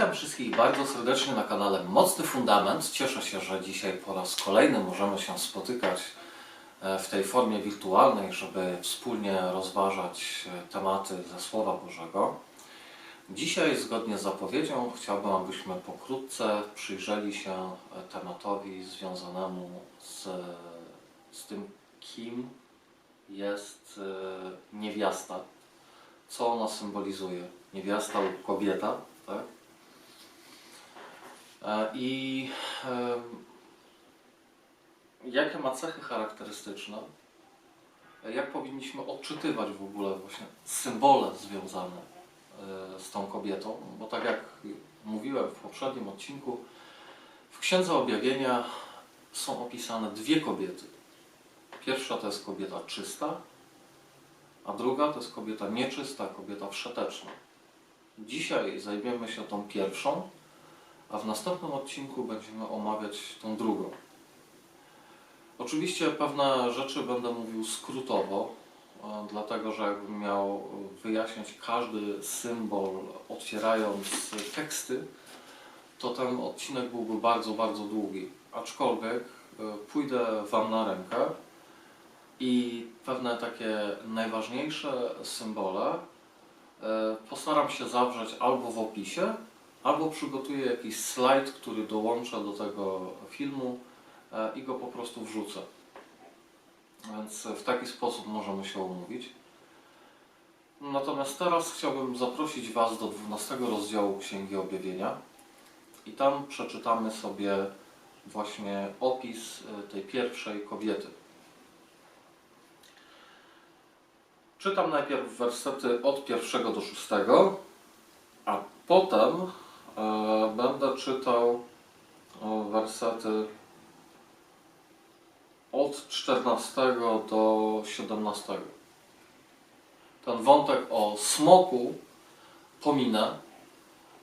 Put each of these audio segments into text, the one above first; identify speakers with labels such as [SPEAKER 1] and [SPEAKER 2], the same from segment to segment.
[SPEAKER 1] Witam wszystkich bardzo serdecznie na kanale Mocny Fundament. Cieszę się, że dzisiaj po raz kolejny możemy się spotykać e, w tej formie wirtualnej, żeby wspólnie rozważać e, tematy ze Słowa Bożego. Dzisiaj, zgodnie z zapowiedzią, chciałbym, abyśmy pokrótce przyjrzeli się e, tematowi związanemu z, z tym, kim jest e, niewiasta, co ona symbolizuje. Niewiasta lub kobieta, tak? E, I jakie ma cechy charakterystyczne? Jak powinniśmy odczytywać w ogóle właśnie symbole związane z tą kobietą? Bo tak jak mówiłem w poprzednim odcinku, w Księdze Objawienia są opisane dwie kobiety. Pierwsza to jest kobieta czysta, a druga to jest kobieta nieczysta, kobieta wszeteczna. Dzisiaj zajmiemy się tą pierwszą, a w następnym odcinku będziemy omawiać tą drugą. Oczywiście pewne rzeczy będę mówił skrótowo, dlatego że jakbym miał wyjaśniać każdy symbol otwierając teksty, to ten odcinek byłby bardzo, bardzo długi. Aczkolwiek e, pójdę Wam na rękę i pewne takie najważniejsze symbole e, postaram się zawrzeć albo w opisie, albo przygotuję jakiś slajd, który dołączę do tego filmu e, i go po prostu wrzucę. Więc w taki sposób możemy się umówić. Natomiast teraz chciałbym zaprosić Was do 12 rozdziału Księgi Objawienia i tam przeczytamy sobie właśnie opis e, tej pierwszej kobiety. Czytam najpierw wersety od pierwszego do szóstego, a potem e, będę czytał e, wersety od 14 do 17. Ten wątek o smoku pominę.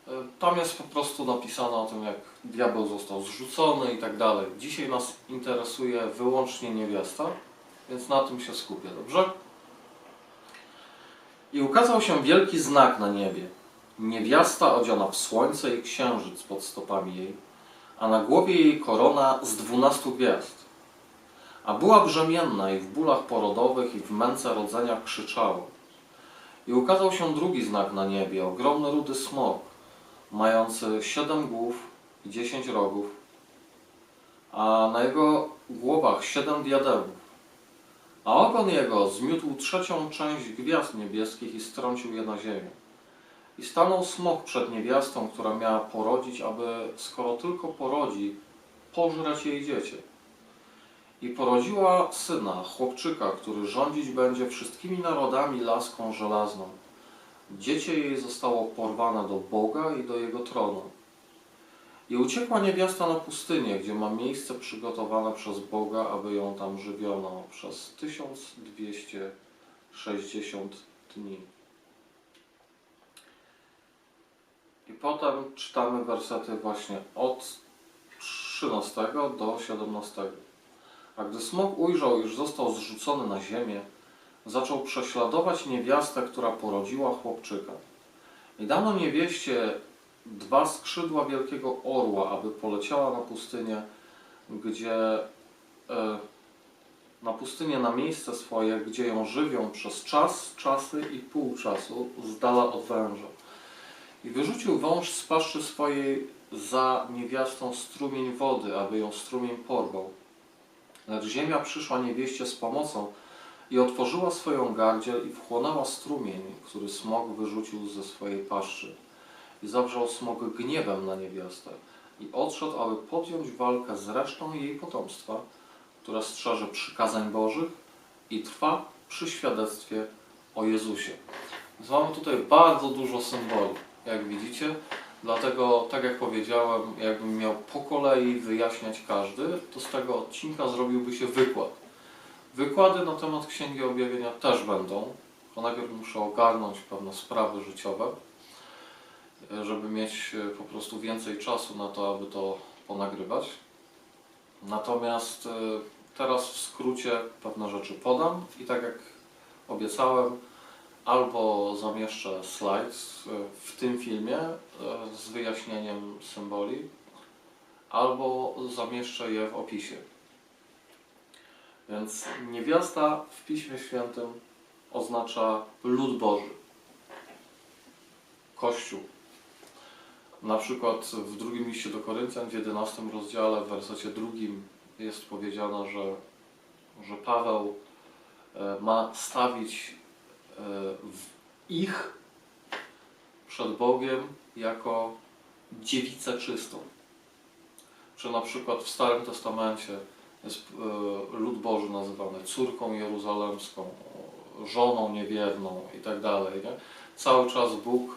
[SPEAKER 1] E, Tam jest po prostu napisane o tym, jak diabeł został zrzucony i tak dalej. Dzisiaj nas interesuje wyłącznie niewiasta, więc na tym się skupię, dobrze? I ukazał się wielki znak na niebie. Niewiasta odziana w słońce i księżyc pod stopami jej, a na głowie jej korona z dwunastu gwiazd. A była brzemienna i w bólach porodowych i w męce rodzenia krzyczała. I ukazał się drugi znak na niebie, ogromny rudy smok, mający siedem głów i dziesięć rogów, a na jego głowach siedem diademów. A ogon jego zmiótł trzecią część gwiazd niebieskich i strącił je na ziemię. I stanął smok przed niewiastą, która miała porodzić, aby skoro tylko porodzi, pożreć jej dziecię. I porodziła syna, chłopczyka, który rządzić będzie wszystkimi narodami laską żelazną. Dziecię jej zostało porwane do Boga i do jego tronu. I uciekła niewiasta na pustynię, gdzie ma miejsce przygotowane przez Boga, aby ją tam żywiono przez 1260 dni. I potem czytamy wersety właśnie od 13 do 17. A gdy smok ujrzał, iż został zrzucony na ziemię, zaczął prześladować niewiastę, która porodziła chłopczyka. I dano niewieście dwa skrzydła wielkiego orła, aby poleciała na pustynię, gdzie e, na pustynię na miejsce swoje, gdzie ją żywią przez czas, czasy i pół czasu, z dala od węża. I wyrzucił wąż z paszczy swojej za niewiastą strumień wody, aby ją strumień porwał. Lecz ziemia przyszła niewieście z pomocą i otworzyła swoją gardziel i wchłonęła strumień, który smok wyrzucił ze swojej paszczy. I zawrzał smok gniewem na niewiastę i odszedł, aby podjąć walkę z resztą jej potomstwa, która strzeże przykazań Bożych i trwa przy świadectwie o Jezusie. Więc mamy tutaj bardzo dużo symboli, jak widzicie. Dlatego, tak jak powiedziałem, jakbym miał po kolei wyjaśniać każdy, to z tego odcinka zrobiłby się wykład. Wykłady na temat Księgi Objawienia też będą, tylko najpierw muszę ogarnąć pewne sprawy życiowe, żeby mieć e, po prostu więcej czasu na to, aby to ponagrywać. Natomiast y, teraz w skrócie pewne rzeczy podam i tak jak obiecałem, albo zamieszczę slides y, w tym filmie y, z wyjaśnieniem symboli, albo zamieszczę je w opisie. Więc niewiasta w Piśmie Świętym oznacza lud Boży, Kościół. Na przykład w drugim liście do Koryntian, w 11 rozdziale, w wersecie drugim jest powiedziane, że, że Paweł e, ma stawić e, ich przed Bogiem jako dziewicę czystą. Czy na przykład w Starym Testamencie jest e, lud Boży nazywany córką jeruzalemską, żoną niewierną i tak? Cały czas Bóg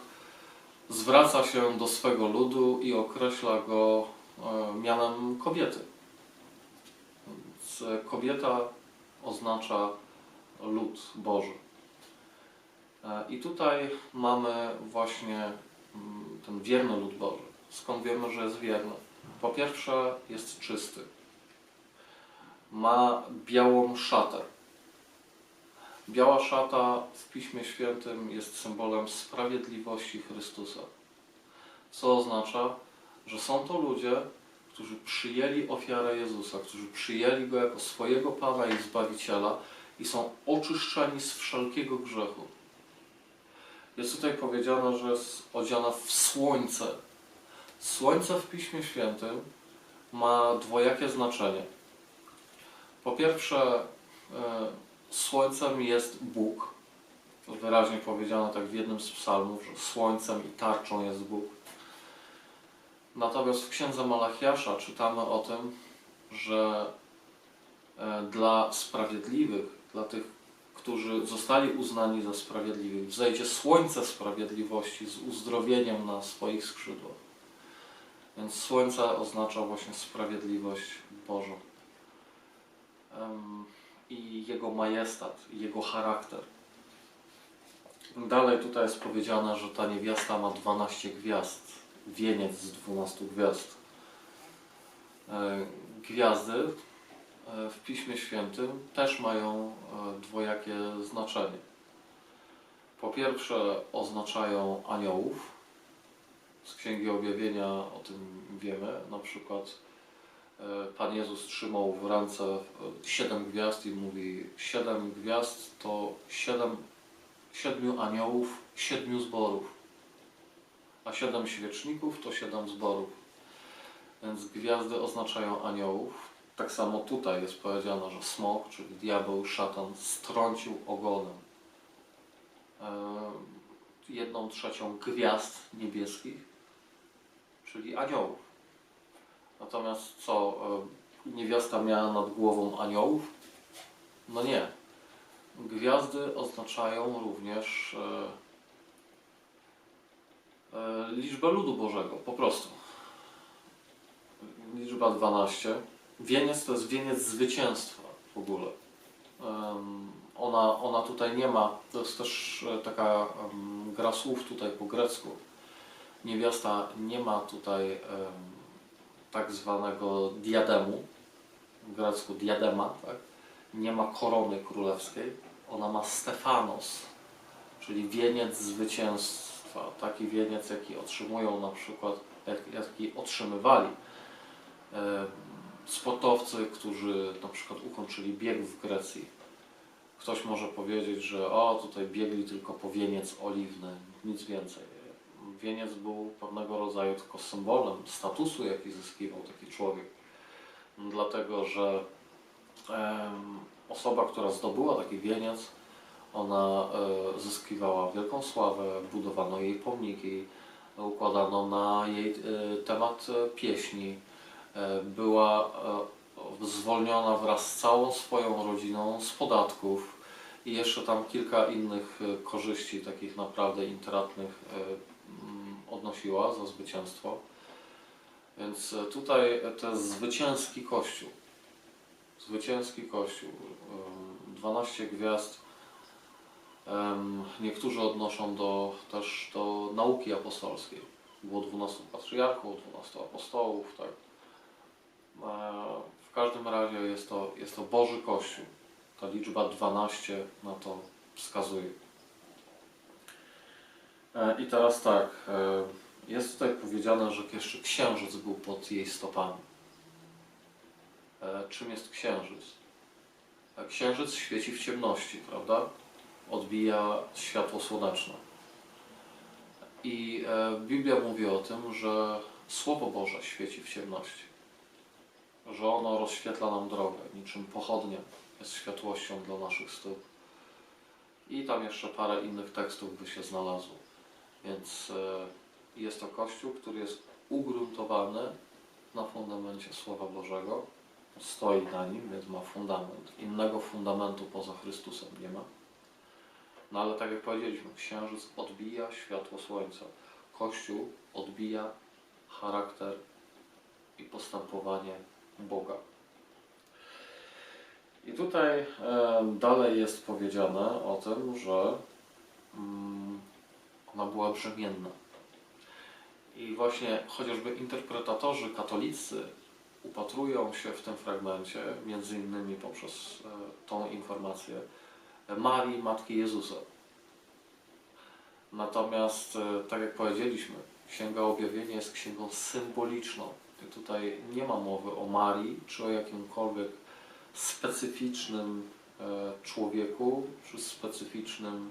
[SPEAKER 1] zwraca się do swego ludu i określa go e, mianem kobiety. Więc e, kobieta oznacza lud Boży. E, I tutaj mamy właśnie mm, ten wierny lud Boży. Skąd wiemy, że jest wierny? Po pierwsze jest czysty. Ma białą szatę. Biała szata w Piśmie Świętym jest symbolem sprawiedliwości Chrystusa. Co oznacza, że są to ludzie, którzy przyjęli ofiarę Jezusa, którzy przyjęli Go jako swojego Pana i Zbawiciela i są oczyszczeni z wszelkiego grzechu. Jest tutaj powiedziane, że jest odziana w słońce. Słońce w Piśmie Świętym ma dwojakie znaczenie. Po pierwsze, e, słońcem jest Bóg. To wyraźnie powiedziane tak w jednym z psalmów, że słońcem i tarczą jest Bóg. Natomiast w księdze Malachiasza czytamy o tym, że e, dla sprawiedliwych, dla tych, którzy zostali uznani za sprawiedliwych, wzejdzie słońce sprawiedliwości z uzdrowieniem na swoich skrzydłach. Więc słońce oznacza właśnie sprawiedliwość Bożą. I jego majestat, jego charakter. Dalej tutaj jest powiedziane, że ta niewiasta ma 12 gwiazd, wieniec z 12 gwiazd. E, Gwiazdy w Piśmie Świętym też mają e, dwojakie znaczenie. Po pierwsze oznaczają aniołów. Z Księgi Objawienia o tym wiemy. Na przykład e, Pan Jezus trzymał w ręce e, siedem gwiazd i mówi siedem gwiazd to siedem, siedmiu aniołów, siedmiu zborów. A siedem świeczników to siedem zborów. Więc gwiazdy oznaczają aniołów. Tak samo tutaj jest powiedziane, że smok, czyli diabeł, szatan, strącił ogonem e, jedną trzecią gwiazd niebieskich, czyli aniołów. Natomiast co, e, niewiasta miała nad głową aniołów? No nie. Gwiazdy oznaczają również e, liczbę ludu Bożego, po prostu. Liczba 12. Wieniec to jest wieniec zwycięstwa w ogóle. Ona, ona tutaj nie ma, to jest też e, taka gra słów tutaj po grecku. Niewiasta nie ma tutaj tak zwanego diademu, w grecku diadema, tak? nie ma korony królewskiej, ona ma Stefanos, czyli wieniec zwycięstwa, taki wieniec, jaki otrzymują na przykład, jak- jaki otrzymywali sportowcy, którzy na przykład ukończyli bieg w Grecji. Ktoś może powiedzieć, że o, tutaj biegli tylko po wieniec oliwny, nic więcej. Wieniec był pewnego rodzaju tylko symbolem statusu, jaki zyskiwał taki człowiek. Dlatego, że osoba, która zdobyła taki wieniec, ona e, zyskiwała wielką sławę, budowano jej pomniki, układano na jej e, temat e, pieśni, była e, zwolniona wraz z całą swoją rodziną z podatków i jeszcze tam kilka innych e, korzyści, takich naprawdę intratnych, e, mm, odnosiła za zwycięstwo. Więc e, tutaj e, jest zwycięski kościół. Zwycięski kościół. Em, 12 gwiazd. Niektórzy odnoszą do, też do nauki apostolskiej. Było 12 patriarchów, 12 apostołów, tak. W każdym razie jest to, jest to Boży Kościół. Ta liczba 12 na to wskazuje. E, I teraz tak, e, jest tutaj powiedziane, że jeszcze księżyc był pod jej stopami. E, Czym jest księżyc? Księżyc świeci w ciemności, prawda? Odbija światło słoneczne. I Biblia mówi o tym, że Słowo Boże świeci w ciemności. Że ono rozświetla nam drogę, niczym pochodnia jest światłością dla naszych stóp. I tam jeszcze parę innych tekstów by się znalazło. Więc e, jest to Kościół, który jest ugruntowany na fundamencie Słowa Bożego. Stoi na nim, więc ma fundament. Innego fundamentu poza Chrystusem nie ma. No ale tak jak powiedzieliśmy, księżyc odbija światło słońca. Kościół odbija charakter i postępowanie Boga. I tutaj e, dalej jest powiedziane o tym, że mm, ona była brzemienna. I właśnie chociażby interpretatorzy katolicy upatrują się w tym fragmencie, między innymi poprzez e, tą informację, Marii, Matki Jezusa. Natomiast, e, tak jak powiedzieliśmy, Księga Objawienia jest księgą symboliczną. Tutaj nie ma mowy o Marii, czy o jakimkolwiek specyficznym e, człowieku, czy specyficznym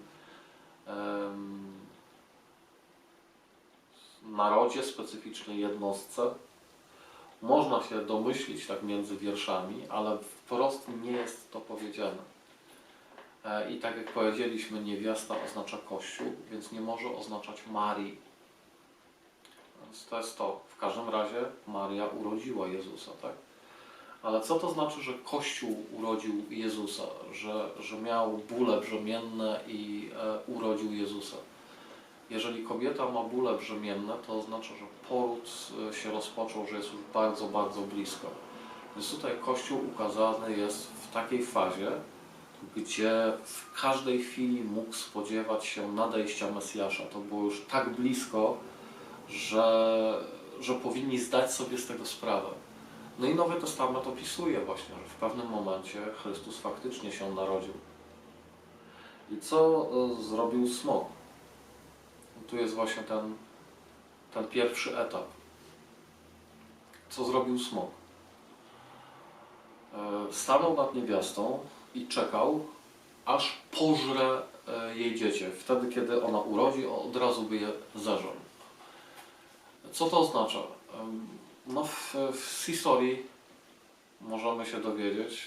[SPEAKER 1] narodzie, specyficznej jednostce. Można się domyślić tak między wierszami, ale wprost nie jest to powiedziane. E, I tak jak powiedzieliśmy, niewiasta oznacza Kościół, więc nie może oznaczać Marii. Więc to jest to. W każdym razie Maria urodziła Jezusa, tak? Ale co to znaczy, że Kościół urodził Jezusa, że, że miał bóle brzemienne i e, urodził Jezusa? Jeżeli kobieta ma bóle brzemienne, to oznacza, że poród e, się rozpoczął, że jest już bardzo, bardzo blisko. Więc tutaj Kościół ukazany jest w takiej fazie, gdzie w każdej chwili mógł spodziewać się nadejścia Mesjasza. To było już tak blisko, że, że powinni zdać sobie z tego sprawę. No i Nowy Testament opisuje właśnie, że w pewnym momencie Chrystus faktycznie się narodził. I co e, zrobił smok? Tu jest właśnie ten, ten pierwszy etap. Co zrobił smok? E, Stanął nad niewiastą i czekał, aż pożre e, jej dziecię. Wtedy, kiedy ona urodzi, od razu by je zeżarł. Co to oznacza? No, w, w historii możemy się dowiedzieć,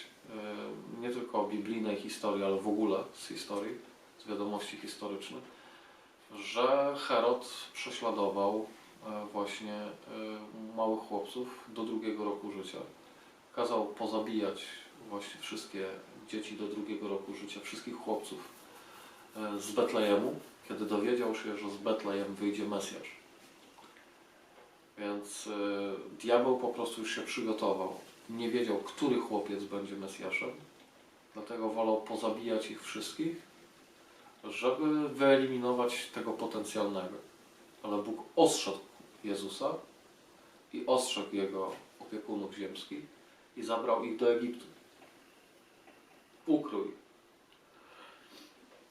[SPEAKER 1] nie tylko o biblijnej historii, ale w ogóle z historii, z wiadomości historycznych, że Herod prześladował e, właśnie e, małych chłopców do drugiego roku życia. Kazał pozabijać właśnie wszystkie dzieci do drugiego roku życia, wszystkich chłopców e, z Betlejemu, kiedy dowiedział się, że z Betlejem wyjdzie Mesjasz. Więc e, diabeł po prostu już się przygotował. Nie wiedział, który chłopiec będzie Mesjaszem, dlatego wolał pozabijać ich wszystkich, żeby wyeliminować tego potencjalnego. Ale Bóg ostrzegł Jezusa i ostrzegł jego opiekunów ziemskich i zabrał ich do Egiptu. Ukrój.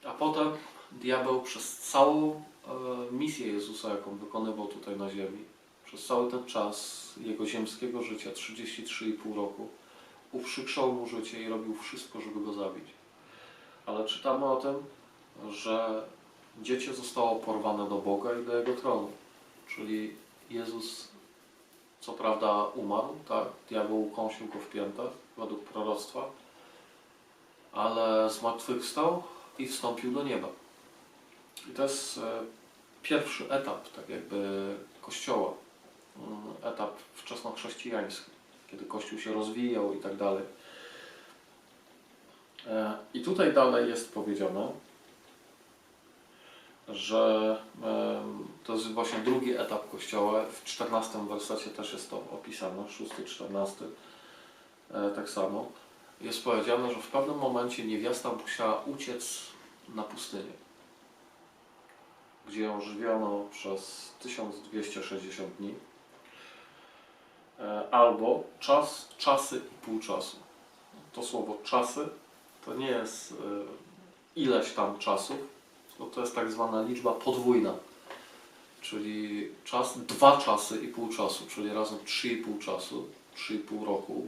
[SPEAKER 1] A potem diabeł przez całą e, misję Jezusa, jaką wykonywał tutaj na ziemi, przez cały ten czas jego ziemskiego życia, 33,5 roku, uprzykrzał mu życie i robił wszystko, żeby go zabić. Ale czytamy o tym, że dziecię zostało porwane do Boga i do Jego tronu. Czyli Jezus co prawda umarł, tak? Diabeł ukąsił go w piętę, według proroctwa, ale zmartwychwstał i wstąpił do nieba. I to jest e, pierwszy etap, tak jakby Kościoła. Mm, Etap wczesnochrześcijański, kiedy Kościół się rozwijał i tak dalej. E, I tutaj dalej jest powiedziane, że to jest właśnie drugi etap Kościoła. W 14 wersecie też jest to opisane, 6-14 e, tak samo. Jest powiedziane, że w pewnym momencie niewiasta musiała uciec na pustynię, gdzie ją żywiono przez 1260 dni. E, albo czas, czasy i pół czasu. To słowo czasy to nie jest e, ileś tam czasów, to jest tak zwana liczba podwójna. Czyli czas, dwa czasy i pół czasu, czyli razem 3,5 czasu, 3,5 roku,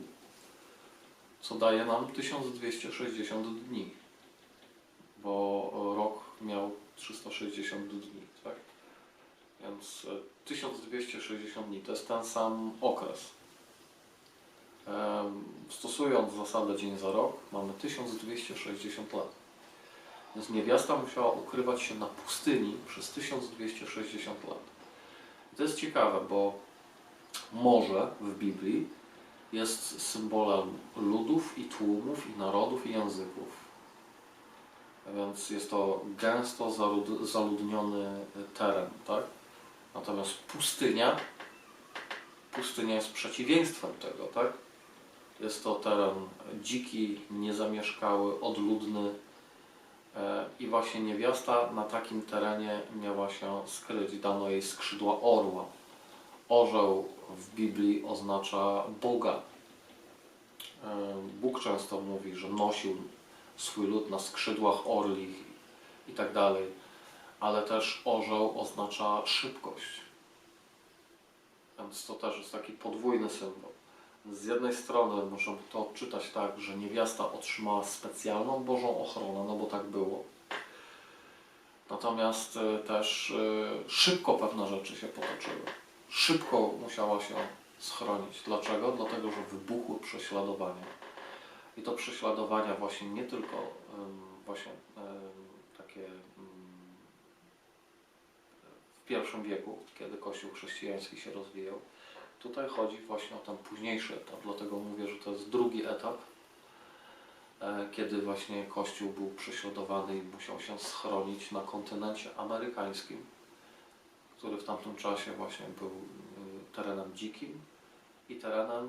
[SPEAKER 1] co daje nam 1260 dni. Bo rok miał 360 dni, tak? Więc e, 1260 dni to jest ten sam okres. Stosując zasadę dzień za rok, mamy 1260 lat. Więc niewiasta musiała ukrywać się na pustyni przez 1260 lat. I to jest ciekawe, bo morze w Biblii jest symbolem ludów i tłumów i narodów i języków. Więc jest to gęsto zalud- zaludniony teren, tak? Natomiast pustynia, pustynia jest przeciwieństwem tego, tak? Jest to teren dziki, niezamieszkały, odludny e, i właśnie niewiasta na takim terenie miała się skryć. Dano jej skrzydła orła. Orzeł w Biblii oznacza Boga. E, Bóg często mówi, że nosił swój lud na skrzydłach orlich i tak dalej, ale też orzeł oznacza szybkość. Więc to też jest taki podwójny symbol. Z jednej strony możemy to odczytać tak, że niewiasta otrzymała specjalną Bożą ochronę, no bo tak było. Natomiast e, też e, szybko pewne rzeczy się potoczyły. Szybko musiała się schronić. Dlaczego? Dlatego, że wybuchły prześladowania. I to prześladowania właśnie nie tylko właśnie takie w pierwszym wieku, kiedy Kościół chrześcijański się rozwijał. Tutaj chodzi właśnie o ten późniejszy etap, dlatego mówię, że to jest drugi etap, e, kiedy właśnie Kościół był prześladowany i musiał się schronić na kontynencie amerykańskim, który w tamtym czasie właśnie był y, terenem dzikim i terenem,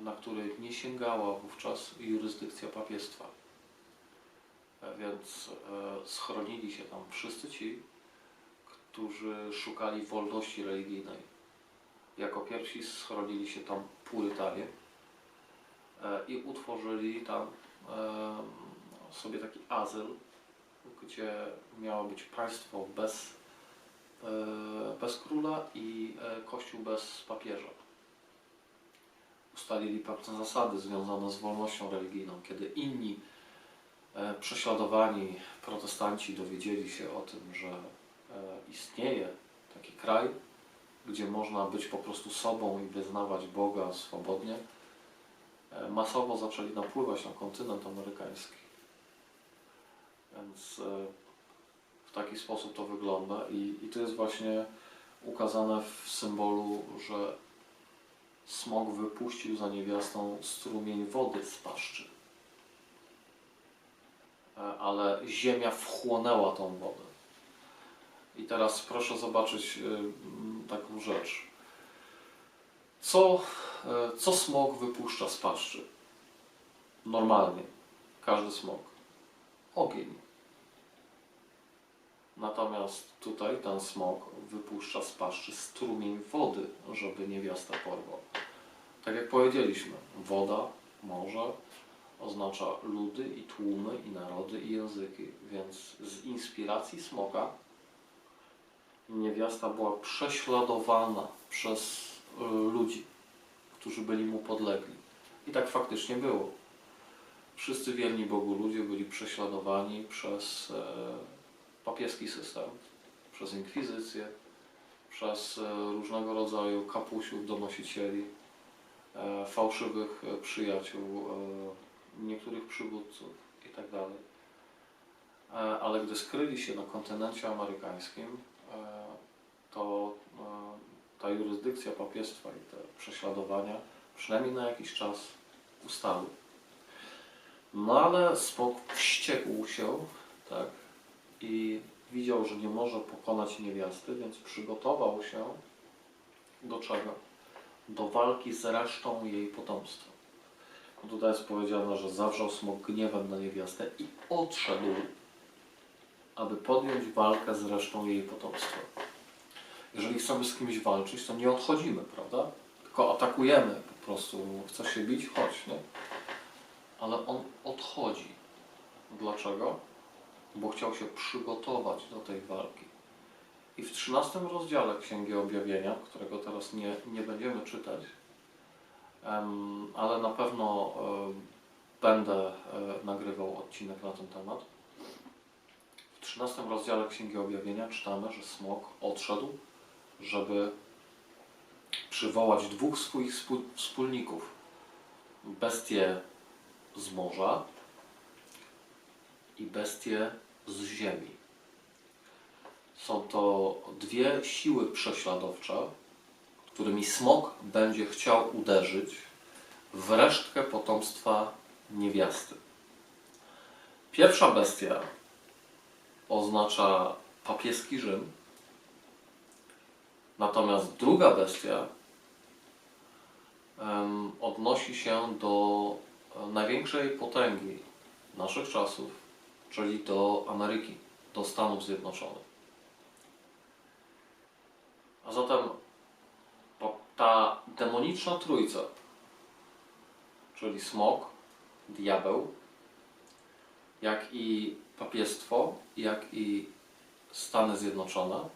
[SPEAKER 1] na który nie sięgała wówczas jurysdykcja papiestwa. E, Więc e, schronili się tam wszyscy ci, którzy szukali wolności religijnej. Jako pierwsi schronili się tam Purytanie e, i utworzyli tam e, sobie taki azyl, gdzie miało być państwo bez, e, bez króla i kościół bez papieża. Ustalili pewne zasady związane z wolnością religijną. Kiedy inni prześladowani protestanci dowiedzieli się o tym, że istnieje taki kraj, gdzie można być po prostu sobą i wyznawać Boga swobodnie, e, masowo zaczęli napływać na kontynent amerykański. Więc e, w taki sposób to wygląda i, i to jest właśnie ukazane w symbolu, że smok wypuścił za niewiastą strumień wody z paszczy. E, Ale ziemia wchłonęła tą wodę. I teraz proszę zobaczyć y, mm, taką rzecz. Co, e, co smok wypuszcza z paszczy? Normalnie. Każdy smok. Ogień. Natomiast tutaj ten smok wypuszcza z paszczy strumień wody, żeby niewiasta porwał. Tak jak powiedzieliśmy, woda, morze oznacza ludy i tłumy i narody i języki, więc z inspiracji smoka niewiasta była prześladowana przez y, ludzi, którzy byli mu podlegli. I tak faktycznie było. Wszyscy wierni Bogu ludzie byli prześladowani przez e, papieski system, przez inkwizycję, przez e, różnego rodzaju kapusiów, donosicieli, e, fałszywych przyjaciół, niektórych przywódców itd. E, ale gdy skryli się na kontynencie amerykańskim, to e, ta jurysdykcja papiestwa i te prześladowania przynajmniej na jakiś czas ustały. No ale smok wściekł się, tak, i widział, że nie może pokonać niewiasty, więc przygotował się do czego? Do walki z resztą jej potomstwa. No Tutaj jest powiedziane, że zawrzał smok gniewem na niewiastę i odszedł, aby podjąć walkę z resztą jej potomstwa. Jeżeli chcemy z kimś walczyć, to nie odchodzimy, prawda? Tylko atakujemy po prostu chce się bić, chodź, nie? Ale on odchodzi. Dlaczego? Bo chciał się przygotować do tej walki. I w 13 rozdziale Księgi Objawienia, którego teraz nie, nie będziemy czytać, ale na pewno będę e, nagrywał odcinek na ten temat. W 13 rozdziale Księgi Objawienia czytamy, że smok odszedł, żeby przywołać dwóch swoich wspólników. Bestię z morza i bestię z ziemi. Są to dwie siły prześladowcze, którymi smok będzie chciał uderzyć w resztkę potomstwa niewiasty. Pierwsza bestia oznacza papieski Rzym, natomiast druga bestia odnosi się do e, największej potęgi naszych czasów, czyli do Ameryki, do Stanów Zjednoczonych. A zatem ta demoniczna trójca, czyli smok, diabeł, jak i papiestwo, jak i Stany Zjednoczone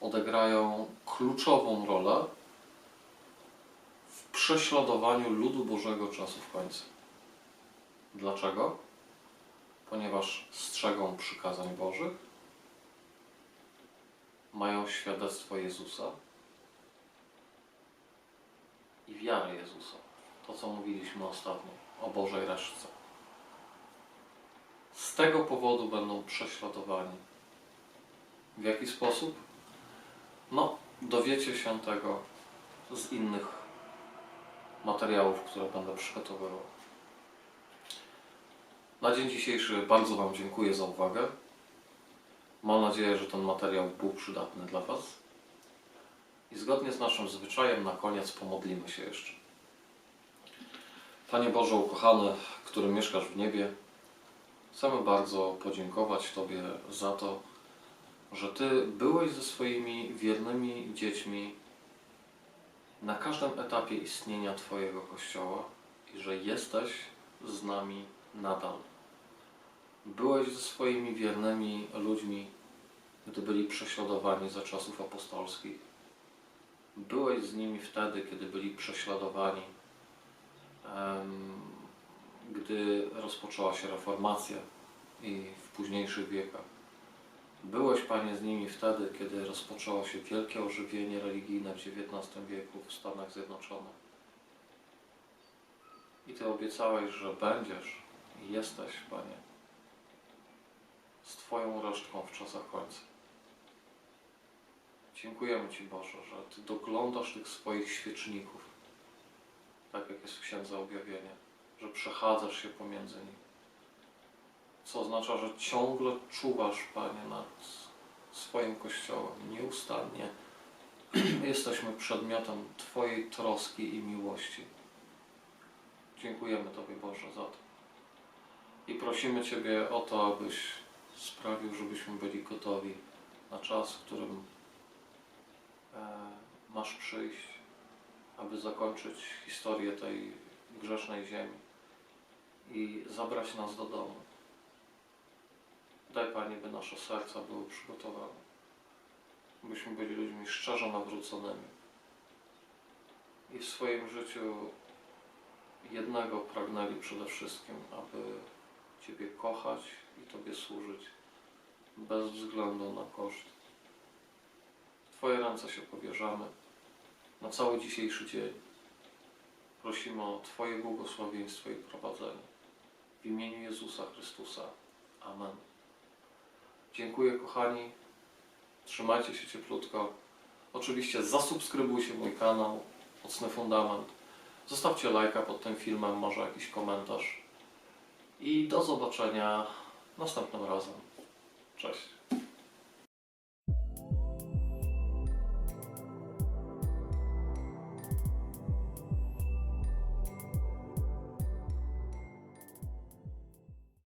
[SPEAKER 1] odegrają kluczową rolę w prześladowaniu ludu Bożego czasów końca. Dlaczego? Ponieważ strzegą przykazań Bożych, mają świadectwo Jezusa i wiarę Jezusa. To, co mówiliśmy ostatnio o Bożej resztce. Tego powodu będą prześladowani. W jaki sposób? No, dowiecie się tego z innych materiałów, które będę przygotowywał. Na dzień dzisiejszy bardzo Wam dziękuję za uwagę. Mam nadzieję, że ten materiał był przydatny dla Was. I zgodnie z naszym zwyczajem na koniec pomodlimy się jeszcze. Panie Boże ukochany, który mieszkasz w niebie, chcemy bardzo podziękować Tobie za to, że Ty byłeś ze swoimi wiernymi dziećmi na każdym etapie istnienia Twojego Kościoła i że jesteś z nami nadal. Byłeś ze swoimi wiernymi ludźmi, gdy byli prześladowani za czasów apostolskich. Byłeś z nimi wtedy, kiedy byli prześladowani, em, gdy rozpoczęła się reformacja i w późniejszych wiekach. Byłeś, Panie, z nimi wtedy, kiedy rozpoczęło się wielkie ożywienie religijne w XIX wieku w Stanach Zjednoczonych. I Ty obiecałeś, że będziesz i jesteś, Panie, z Twoją resztką w czasach końca. Dziękujemy Ci, Boże, że Ty doglądasz tych swoich świeczników, tak jak jest w Księdze Objawienia, że przechadzasz się pomiędzy nimi. Co oznacza, że ciągle czuwasz, Panie, nad swoim Kościołem, nieustannie jesteśmy przedmiotem Twojej troski i miłości. Dziękujemy Tobie, Boże, za to. I prosimy Ciebie o to, abyś sprawił, żebyśmy byli gotowi na czas, w którym e, masz przyjść, aby zakończyć historię tej grzesznej ziemi i zabrać nas do domu. Daj Panie, by nasze serca były przygotowane, byśmy byli ludźmi szczerze nawróconymi i w swoim życiu jednego pragnęli przede wszystkim, aby Ciebie kochać i Tobie służyć bez względu na koszt. W Twoje ręce się powierzamy na cały dzisiejszy dzień. Prosimy o Twoje błogosławieństwo i prowadzenie. W imieniu Jezusa Chrystusa. Amen. Dziękuję kochani. Trzymajcie się cieplutko. Oczywiście zasubskrybujcie mój kanał Mocny Fundament. Zostawcie lajka pod tym filmem, może jakiś komentarz. I do zobaczenia następnym razem. Cześć.